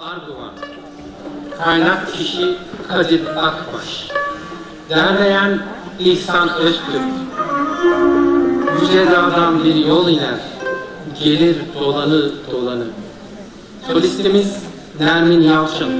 Arduan Kaynak kişi Kadir Akbaş. Derleyen İhsan Öztürk. Yüce dağdan bir yol iner Gelir dolanı dolanı. Solistimiz Nermin Yalçın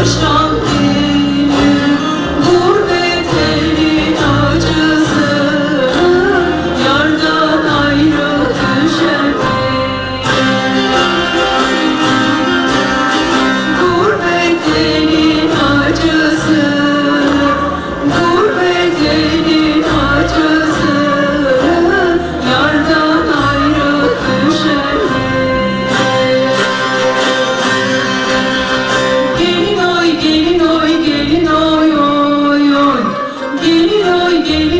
Hoş give